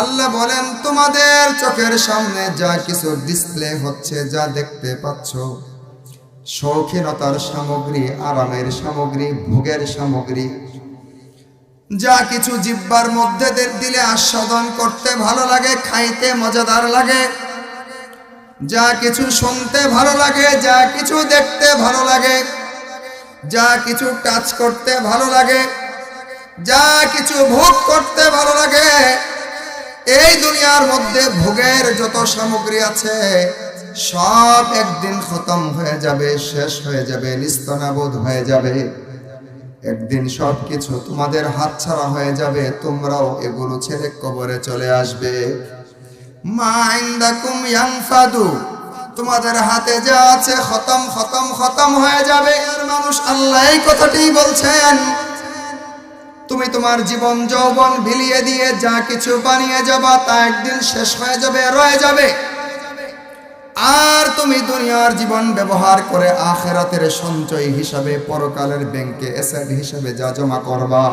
আল্লাহ বলেন, তোমাদের চোখের সামনে যা কিছু ডিসপ্লে হচ্ছে, যা দেখতে পাচ্ছ, শৌখিনতার সামগ্রী, আরামের সামগ্রী, ভোগের সামগ্রী, যা কিছু জিব্বার মধ্যে দিলে আস্বাদন করতে ভালো লাগে, খাইতে মজাদার লাগে, যা কিছু শুনতে ভালো লাগে, যা কিছু দেখতে ভালো লাগে, যা কিছু টাচ করতে ভালো লাগে যা কিছু ভোগ করতে ভালো লাগে, এই দুনিয়ার মধ্যে ভোগের যত সামগ্রী আছে, সব একদিন খতম হয়ে যাবে, শেষ হয়ে যাবে, নিস্তনাবোধ হয়ে যাবে। একদিন সব কিছু তোমাদের হাতছাড়া হয়ে যাবে, তোমরাও এগুলো ছেড়ে কবরে চলে আসবে। তোমাদের হাতে যা আছে খতম খতম খতম হয়ে যাবে। আর মানুষ আল্লাহ কথাটি বলছেন তুমি তোমার জীবন যৌবন বিলিয়ে দিয়ে যা কিছু বানিয়ে যাবা তা একদিন শেষ হয়ে যাবে, রয়ে যাবে। আর তুমি দুনিয়ার জীবন ব্যবহার করে আখেরাতের সঞ্চয় হিসাবে, পরকালের ব্যাংকে এসেট হিসাবে যা জমা করবা।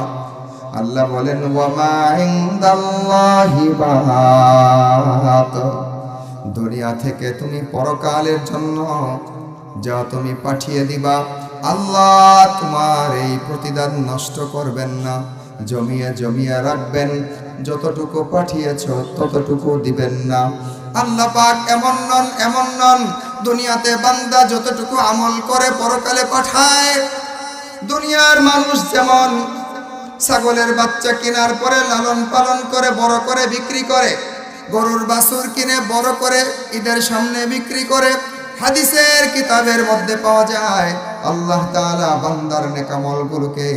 আল্লাহ বলেন দুনিয়া থেকে তুমি পরকালের জন্য যা তুমি পাঠিয়ে দিবা আল্লাহ, তোমার এই প্রতিদান নষ্ট করবেন না। জমিয়ে জমিয়ে রাখবেন। যতটুকু পাঠিয়েছ ততটুকু দিবেন না। আল্লাহ পাক এমন নন এমন নন। দুনিয়াতে বান্দা যতটুকু আমল করে পরকালে পাঠায়। দুনিয়ার মানুষ যেমন ছাগলের বাচ্চা কেনার পরে লালন পালন করে, বড় করে বিক্রি করে, গরুর বাছুর কিনে, বড় করে ঈদের সামনে বিক্রি করে হাদিসের কিতাবের মধ্যে পাওয়া যায়, আল্লাহ তাআলা বান্দার নেকামলগুলোকে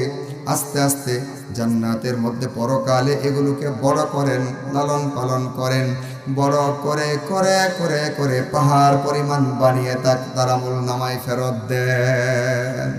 আস্তে আস্তে জান্নাতের মধ্যে পরকালে এগুলোকে বড় করেন, লালন পালন করেন, বড় করে করে করে করে পাহাড় পরিমাণ বানিয়ে তারা মূল নামায় ফেরত দেন।